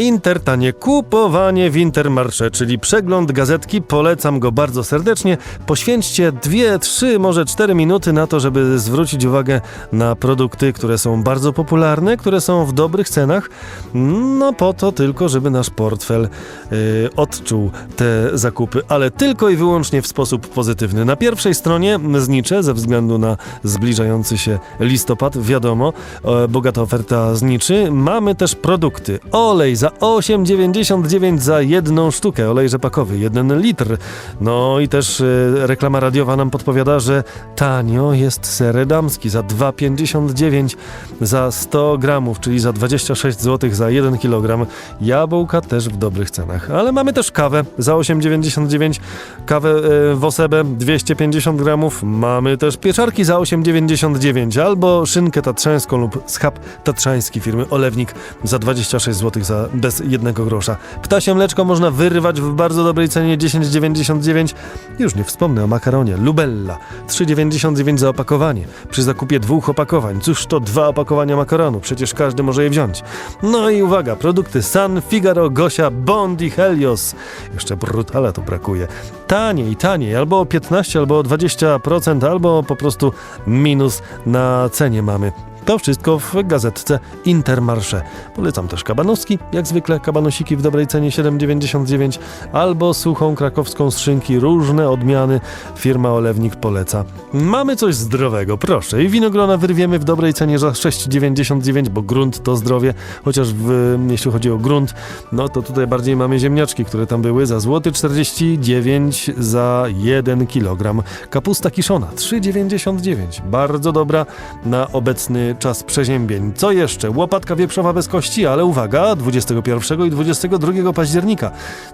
Intertanie, kupowanie w Intermarsze, czyli przegląd gazetki. Polecam go bardzo serdecznie. Poświęćcie dwie, trzy, może cztery minuty na to, żeby zwrócić uwagę na produkty, które są bardzo popularne, które są w dobrych cenach. No po to tylko, żeby nasz portfel y, odczuł te zakupy, ale tylko i wyłącznie w sposób pozytywny. Na pierwszej stronie znicze, ze względu na zbliżający się listopad, wiadomo, e, bogata oferta zniczy. Mamy też produkty. Olej za 8,99 za jedną sztukę, olej rzepakowy, 1 litr. No i też e, reklama radiowa nam podpowiada, że tanio jest ser damski za 2,59 za 100 gramów, czyli za 26 zł za 1 kg. Jabłka też w dobrych cenach. Ale mamy też kawę za 8,99, kawę e, w osobę 250 gramów. Mamy też pieczarki za 8,99 albo szynkę tatrzańską lub schab tatrzański firmy Olewnik za 26 zł za bez jednego grosza. Ptasie mleczko można wyrwać w bardzo dobrej cenie 10,99. Już nie wspomnę o makaronie Lubella 3,99 za opakowanie. Przy zakupie dwóch opakowań, cóż to dwa opakowania makaronu, przecież każdy może je wziąć. No i uwaga, produkty San, Figaro, Gosia, Bond i Helios. Jeszcze brutala to brakuje. Taniej, taniej, albo o 15, albo o 20%, albo po prostu minus na cenie mamy. To wszystko w gazetce Intermarché. Polecam też kabanowski, jak zwykle kabanosiki w dobrej cenie 7,99 albo suchą krakowską z szynki, różne odmiany firma Olewnik poleca. Mamy coś zdrowego, proszę. I winogrona wyrwiemy w dobrej cenie za 6,99, bo grunt to zdrowie, chociaż w, jeśli chodzi o grunt, no to tutaj bardziej mamy ziemniaczki, które tam były za złoty 49 za 1 kg. Kapusta kiszona 3,99. Bardzo dobra na obecny czas przeziębień. Co jeszcze? Łopatka wieprzowa bez kości, ale uwaga, 21 i 22 października.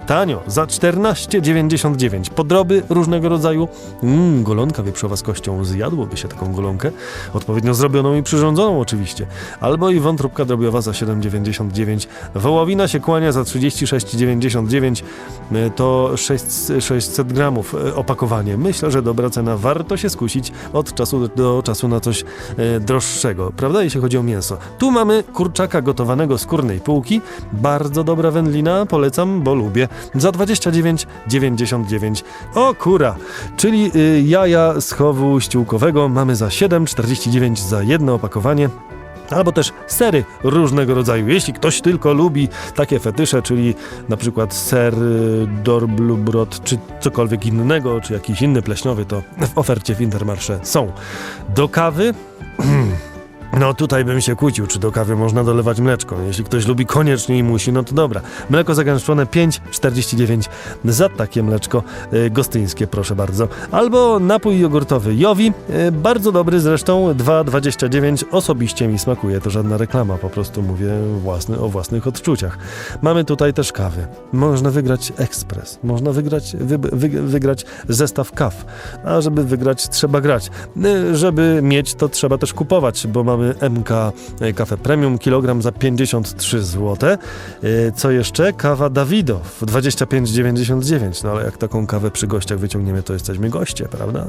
Tanio, za 14,99. Podroby różnego rodzaju. Mmm, golonka wieprzowa z kością. Zjadłoby się taką golonkę. Odpowiednio zrobioną i przyrządzoną oczywiście. Albo i wątróbka drobiowa za 7,99. Wołowina się kłania za 36,99. E, To 6, 600 gramów e, opakowanie. Myślę, że dobra cena. Warto się skusić od czasu do czasu na coś e, prawda, jeśli chodzi o mięso. Tu mamy kurczaka gotowanego z kurnej półki. Bardzo dobra wędlina, polecam, bo lubię. Za 29,99. O kura! Czyli y, jaja z chowu ściółkowego mamy za 7,49 za jedno opakowanie. Albo też sery różnego rodzaju. Jeśli ktoś tylko lubi takie fetysze, czyli na przykład ser y, Dorblubrot, czy cokolwiek innego, czy jakiś inny pleśniowy, to w ofercie w Intermarché są. Do kawy... No tutaj bym się kłócił, czy do kawy można dolewać mleczko. Jeśli ktoś lubi koniecznie i musi, no to dobra. Mleko zagęszczone 5,49 za takie mleczko y, gostyńskie, proszę bardzo. Albo napój jogurtowy Jowi, y, bardzo dobry zresztą, 2,29 osobiście mi smakuje, to żadna reklama, po prostu mówię własny, o własnych odczuciach. Mamy tutaj też kawy. Można wygrać ekspres, można wygrać, wy, wy, wygrać zestaw kaw, a żeby wygrać trzeba grać. Y, Żeby mieć to trzeba też kupować, bo mamy MK e, kawę premium, kilogram za 53 zł. E, Co jeszcze? Kawa Davido w 25,99. No ale jak taką kawę przy gościach wyciągniemy, to jesteśmy goście, prawda?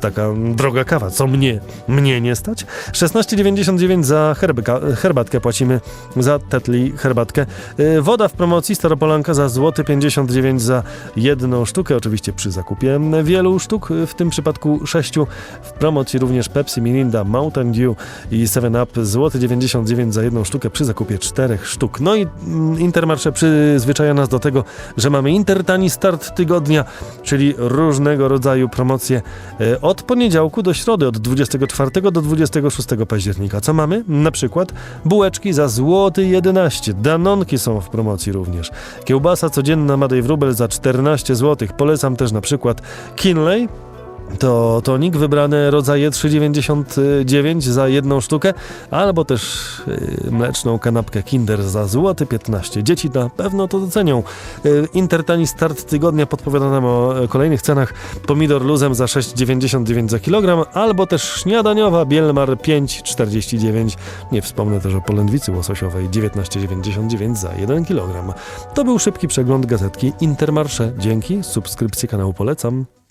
Taka droga kawa. Co mnie? Mnie nie stać? 16,99 za herbka, herbatkę płacimy, za tetli herbatkę. E, Woda w promocji, staropolanka za złoty 59 za jedną sztukę, oczywiście przy zakupie wielu sztuk, w tym przypadku sześciu. W promocji również Pepsi, Mirinda, Mountain Dew i 7up złoty 99 za jedną sztukę przy zakupie czterech sztuk. No i mm, Intermarché przyzwyczaja nas do tego, że mamy Intertani start tygodnia, czyli różnego rodzaju promocje e, od poniedziałku do środy, od 24 do 26 października. Co mamy? Na przykład bułeczki za złoty 11. Danonki są w promocji również. Kiełbasa codzienna Madej Wróbel za 14 zł. Polecam też na przykład Kinley, to tonik, wybrane rodzaje 3,99 za jedną sztukę, albo też yy, mleczną kanapkę Kinder za złoty 15. Dzieci na pewno to docenią. Yy, Intertani start tygodnia podpowiada nam o e, kolejnych cenach. Pomidor luzem za 6,99 za kilogram, albo też śniadaniowa Bielmar 5,49. Nie wspomnę też o polędwicy łososiowej 19,99 za 1 kg. To był szybki przegląd gazetki Intermarché. Dzięki, subskrypcji kanału polecam.